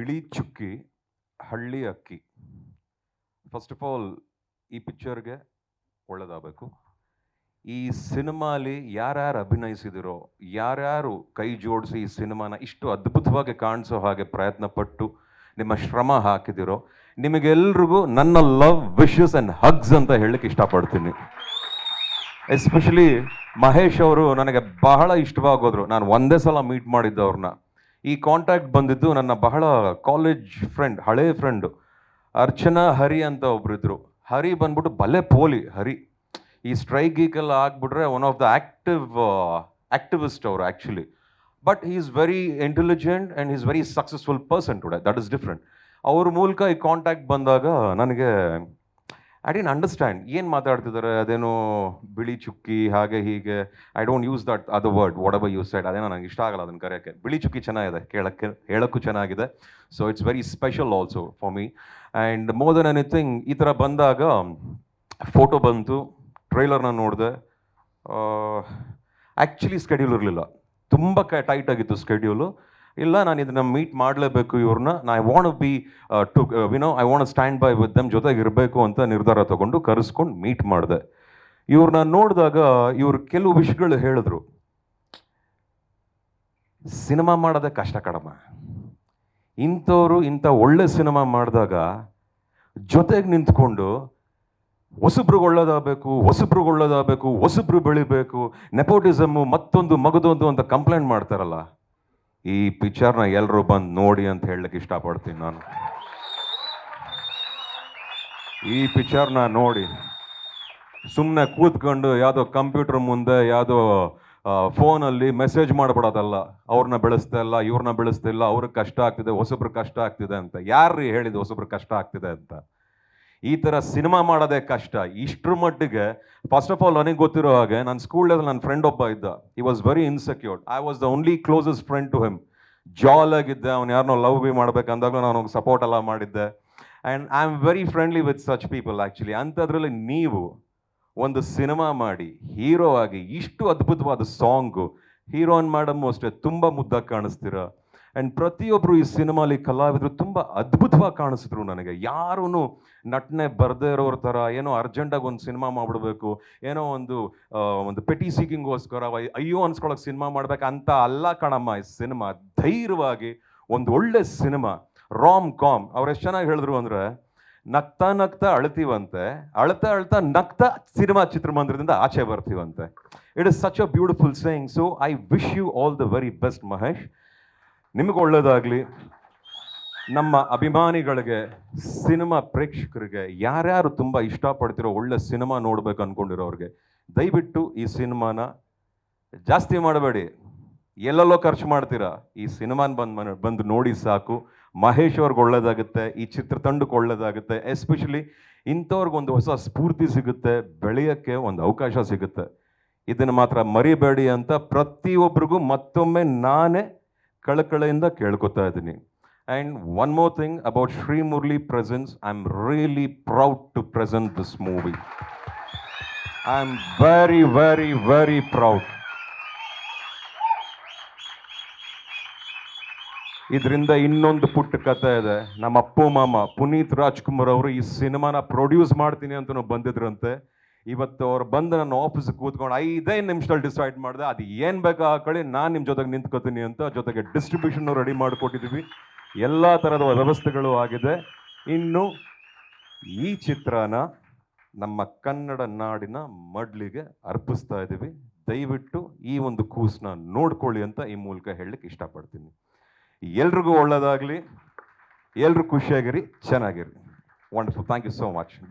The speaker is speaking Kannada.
ಬಿಳಿ ಚುಕ್ಕಿ, ಹಳ್ಳಿ ಅಕ್ಕಿ. ಫಸ್ಟ್ ಆಫ್ ಆಲ್ ಈ ಪಿಕ್ಚರ್ಗೆ ಒಳ್ಳೇದಾಗಬೇಕು. ಈ ಸಿನಿಮಾಲಿ ಯಾರ್ಯಾರು ಅಭಿನಯಿಸಿದಿರೋ, ಯಾರ್ಯಾರು ಕೈ ಜೋಡಿಸಿ ಈ ಸಿನಿಮಾನ ಇಷ್ಟು ಅದ್ಭುತವಾಗಿ ಕಾಣಿಸೋ ಹಾಗೆ ಪ್ರಯತ್ನ ಪಟ್ಟು ನಿಮ್ಮ ಶ್ರಮ ಹಾಕಿದಿರೋ, ನಿಮಗೆಲ್ರಿಗೂ ನನ್ನ ಲವ್ ವಿಶಸ್ ಆ್ಯಂಡ್ ಹಗ್ಸ್ ಅಂತ ಹೇಳಲಿಕ್ಕೆ ಇಷ್ಟಪಡ್ತೀನಿ. ಎಸ್ಪೆಷಲಿ ಮಹೇಶ್ ಅವರು ನನಗೆ ಬಹಳ ಇಷ್ಟವಾಗೋದ್ರು. ನಾನು ಒಂದೇ ಸಲ ಮೀಟ್ ಮಾಡಿದ್ದವ್ರನ್ನ ಈ ಕಾಂಟ್ಯಾಕ್ಟ್ ಬಂದಿದ್ದು ನನ್ನ ಬಹಳ ಕಾಲೇಜ್ ಫ್ರೆಂಡ್ ಹಳೇ ಫ್ರೆಂಡು ಅರ್ಚನಾ, ಹರಿ ಅಂತ ಒಬ್ಬರಿದ್ದರು ಹರಿ ಬಂದ್ಬಿಟ್ಟು ಬಲೆ ಪೋಲಿ, ಹರಿ. ಈ ಸ್ಟ್ರೈಕ್ ಗೀಕೆಲ್ಲ ಆಗ್ಬಿಟ್ರೆ one of the active activist ಅವರು actually but he is very intelligent and is very successful person today that is different ಅವ್ರ ಮೂಲಕ ಈ ಕಾಂಟ್ಯಾಕ್ಟ್ ಬಂದಾಗ ನನಗೆ ಐ ಡಿನ್ ಅಂಡರ್ಸ್ಟ್ಯಾಂಡ್ ಏನು ಮಾತಾಡ್ತಿದ್ದಾರೆ? ಅದೇನೋ ಬಿಳಿ ಚುಕ್ಕಿ, ಹಾಗೆ ಹೀಗೆ. ಐ ಡೋಂಟ್ ಯೂಸ್ ದಟ್ ಅದು ವರ್ಡ್ ವಾಟ್ ಅಬ ಯೂಸ್ ಸೈಡ್ ಅದೇನೋ ನನಗೆ ಇಷ್ಟ ಆಗಲ್ಲ ಅದನ್ನು ಕರೆಯೋಕ್ಕೆ. ಬಿಳಿ ಚುಕ್ಕಿ ಚೆನ್ನಾಗಿದೆ, ಕೇಳಕ್ಕೆ, ಹೇಳೋಕ್ಕೂ ಚೆನ್ನಾಗಿದೆ. So it's very special also for me and more than anything ಈ ಥರ ಬಂದಾಗ ಫೋಟೋ ಬಂತು ಟ್ರೈಲರ್ನ ನೋಡಿದೆ. ಆ್ಯಕ್ಚುಲಿ ಸ್ಕೆಡ್ಯೂಲ್ ಇರಲಿಲ್ಲ. ತುಂಬ ಕ ಟೈಟ್ ಆಗಿತ್ತು ಸ್ಕೆಡ್ಯೂಲು ಇಲ್ಲ, ನಾನು ಇದನ್ನ ಮೀಟ್ ಮಾಡಲೇಬೇಕು ಇವ್ರನ್ನ. ನಾ I want be to ವಿನೋ I want stand by with them ಜೊತೆಗೆ ಇರಬೇಕು ಅಂತ ನಿರ್ಧಾರ ತಗೊಂಡು ಕರೆಸ್ಕೊಂಡು ಮೀಟ್ ಮಾಡಿದೆ. ಇವ್ರನ್ನ ನೋಡಿದಾಗ, ಇವರು ಕೆಲವು ವಿಷಯಗಳು ಹೇಳಿದ್ರು. ಸಿನಿಮಾ ಮಾಡೋದೇ ಕಷ್ಟ ಕಡಮ ಇಂಥವ್ರು ಇಂಥ ಒಳ್ಳೆ ಸಿನಿಮಾ ಮಾಡಿದಾಗ ಜೊತೆಗೆ ನಿಂತ್ಕೊಂಡು ಹೊಸಬ್ರಿಗೆ ಒಳ್ಳೇದಾಗಬೇಕು, ಹೊಸಬ್ರು ಬೆಳಿಬೇಕು, ನೆಪೋಟಿಸಮ್ಮು ಮತ್ತೊಂದು ಮಗದೊಂದು ಅಂತ ಕಂಪ್ಲೇಂಟ್ ಮಾಡ್ತಾರಲ್ಲ. ಈ ಪಿಕ್ಚರ್ನ ಎಲ್ಲರೂ ಬಂದು ನೋಡಿ ಅಂತ ಹೇಳಲಿಕ್ಕೆ ಇಷ್ಟಪಡ್ತೀನಿ ನಾನು. ಈ ಪಿಕ್ಚರ್ನ ನೋಡಿ. ಸುಮ್ಮನೆ ಕೂತ್ಕೊಂಡು ಯಾವುದೋ ಕಂಪ್ಯೂಟರ್ ಮುಂದೆ, ಯಾವುದೋ ಫೋನಲ್ಲಿ ಮೆಸೇಜ್ ಮಾಡ್ಬಿಡೋದಲ್ಲ. ಅವ್ರನ್ನ ಬೆಳೆಸ್ತಾ ಇಲ್ಲ ಇವ್ರನ್ನ ಬೆಳೆಸ್ತಿಲ್ಲ ಅವ್ರಿಗೆ ಕಷ್ಟ ಆಗ್ತಿದೆ, ಹೊಸಬ್ರಿಗೆ ಕಷ್ಟ ಆಗ್ತಿದೆ ಅಂತ. ಯಾರು ಹೇಳಿದ ಹೊಸಬ್ರಿಗೆ ಕಷ್ಟ ಆಗ್ತಿದೆ ಅಂತ? ಈ ಥರ ಸಿನಿಮಾ ಮಾಡೋದೇ ಕಷ್ಟ. ಇಷ್ಟ್ರ ಮಟ್ಟಿಗೆ ಫಸ್ಟ್ ಆಫ್ ಆಲ್ ನನಗೆ ಗೊತ್ತಿರೋ ಹಾಗೆ ನನ್ನ ಲೆವೆಲ್ ನನ್ನ ಫ್ರೆಂಡ್ ಒಬ್ಬ ಇದ್ದ. He was very insecured I was the only closest friend to him ಜಾಲ್ ಆಗಿದ್ದೆ, ಅವ್ನು ಯಾರನ್ನೋ ಲವ್ ಬಿ ಮಾಡ್ಬೇಕಂದಾಗಲೂ ನಾನು ಅವ್ನಿಗೆ ಸಪೋರ್ಟ್ ಎಲ್ಲ ಮಾಡಿದ್ದೆ. And I am very friendly with such people actually ಅಂಥದ್ರಲ್ಲಿ ನೀವು ಒಂದು ಸಿನಿಮಾ ಮಾಡಿ, ಹೀರೋ ಆಗಿ ಇಷ್ಟು ಅದ್ಭುತವಾದ ಸಾಂಗು ಹೀರೋಯಿನ್ ಮೇಡಮ್ ಅಷ್ಟೇ, ತುಂಬ ಮುದ್ದಾಗಿ ಕಾಣಿಸ್ತೀರ? ಆ್ಯಂಡ್ ಪ್ರತಿಯೊಬ್ಬರು ಈ ಸಿನಿಮಾಲಿ ಕಲಾವಿದರು ತುಂಬ ಅದ್ಭುತವಾಗಿ ಕಾಣಿಸಿದ್ರು ನನಗೆ. ಯಾರೂ ನಟನೆ ಬರದೇ ಇರೋರ ಥರ ಏನೋ ಅರ್ಜೆಂಟಾಗಿ ಒಂದು ಸಿನಿಮಾ ಮಾಡಿಬಿಡ್ಬೇಕು, ಏನೋ ಒಂದು ಒಂದು ಪೆಟಿ ಸೀಕಿಂಗೋಸ್ಕರ ಅಯ್ಯೋ ಅನ್ಸ್ಕೊಳಕ್ಕೆ ಸಿನಿಮಾ ಅಂತ ಅಲ್ಲ ಕಣಮ್ಮ, ಈ ಸಿನಿಮಾ ಧೈರ್ಯವಾಗಿ ಒಂದು ಒಳ್ಳೆ ಸಿನಿಮಾ, ರಾಮ್ ಕಾಮ್. ಅವ್ರು ಎಷ್ಟು ಚೆನ್ನಾಗಿ ಹೇಳಿದ್ರು ಅಂದರೆ, ನಗ್ತಾ ನಗ್ತಾ ಅಳ್ತೀವಂತೆ, ಅಳ್ತಾ ಅಳ್ತಾ ನಗ್ತಾ ಸಿನಿಮಾ ಚಿತ್ರಮಂದಿರದಿಂದ ಆಚೆ ಬರ್ತೀವಂತೆ. It is such a beautiful saying so I wish you all the very best Mahesh ನಿಮಗೆ ಒಳ್ಳೇದಾಗಲಿ. ನಮ್ಮ ಅಭಿಮಾನಿಗಳಿಗೆ, ಸಿನಿಮಾ ಪ್ರೇಕ್ಷಕರಿಗೆ, ಯಾರ್ಯಾರು ತುಂಬ ಇಷ್ಟಪಡ್ತಿರೋ ಒಳ್ಳೆ ಸಿನಿಮಾ ನೋಡ್ಬೇಕು ಅನ್ಕೊಂಡಿರೋರಿಗೆ, ದಯವಿಟ್ಟು ಈ ಸಿನಿಮಾನ ಜಾಸ್ತಿ ಮಾಡಬೇಡಿ. ಎಲ್ಲೆಲ್ಲೋ ಖರ್ಚು ಮಾಡ್ತೀರಾ, ಈ ಸಿನಿಮಾನ ಬಂದು ಬಂದು ನೋಡಿ ಸಾಕು. ಮಹೇಶ್ ಅವ್ರಿಗೆ ಒಳ್ಳೇದಾಗುತ್ತೆ, ಈ ಚಿತ್ರತಂಡಕ್ಕೆ ಒಳ್ಳೇದಾಗುತ್ತೆ, ಎಸ್ಪೆಷಲಿ ಇಂಥವ್ರಿಗೊಂದು ಹೊಸ ಸ್ಫೂರ್ತಿ ಸಿಗುತ್ತೆ, ಬೆಳೆಯೋಕ್ಕೆ ಒಂದು ಅವಕಾಶ ಸಿಗುತ್ತೆ. ಇದನ್ನು ಮಾತ್ರ ಮರಿಬೇಡಿ ಅಂತ ಪ್ರತಿಯೊಬ್ಬರಿಗೂ ಮತ್ತೊಮ್ಮೆ ನಾನೇ ಕಳಕಳೆಯಿಂದ ಕೇಳ್ಕೊತಾ ಇದ್ದೀನಿ. And one more thing about Shri Murali presence I am really proud to present this movie I am very very very proud ಇದರಿಂದ ಇನ್ನೊಂದು ಪುಟ್ಟ ಕಥೆ ಇದೆ. ನಮ್ಮ ಅಪ್ಪು ಮಾಮ ಪುನೀತ್ ರಾಜ್ಕುಮಾರ್ ಅವರು ಈ ಸಿನಿಮಾನ ಪ್ರೊಡ್ಯೂಸ್ ಮಾಡ್ತೀನಿ ಅಂತ ಬಂದಿದ್ರಂತೆ. ಇವತ್ತು ಅವ್ರು ಬಂದು ನನ್ನ ಆಫೀಸ್ ಕೂತ್ಕೊಂಡು ಐದೈದು ನಿಮಿಷದಲ್ಲಿ ಡಿಸೈಡ್ ಮಾಡಿದೆ, ಅದು ಏನು ಬೇಕಾ ಹಾಕೊಳ್ಳಿ ನಾನು ನಿಮ್ಮ ಜೊತೆಗೆ ನಿಂತ್ಕೋತೀನಿ ಅಂತ ಜೊತೆಗೆ ಡಿಸ್ಟ್ರಿಬ್ಯೂಷನ್ ರೆಡಿ ಮಾಡಿಕೊಟ್ಟಿದ್ದೀವಿ ಎಲ್ಲ ಥರದ ವ್ಯವಸ್ಥೆಗಳು ಆಗಿದೆ. ಇನ್ನು ಈ ಚಿತ್ರನ ನಮ್ಮ ಕನ್ನಡ ನಾಡಿನ ಮಡ್ಲಿಗೆ ಅರ್ಪಿಸ್ತಾ ಇದ್ದೀವಿ. ದಯವಿಟ್ಟು ಈ ಒಂದು ಕೂಸನ್ನ ನೋಡ್ಕೊಳ್ಳಿ ಅಂತ ಈ ಮೂಲಕ ಹೇಳಲಿಕ್ಕೆ ಇಷ್ಟಪಡ್ತೀನಿ. ಎಲ್ರಿಗೂ ಒಳ್ಳೆಯದಾಗಲಿ ಎಲ್ಲರೂ ಖುಷಿಯಾಗಿರಿ. ಚೆನ್ನಾಗಿರಿ. Wonderful thank you so much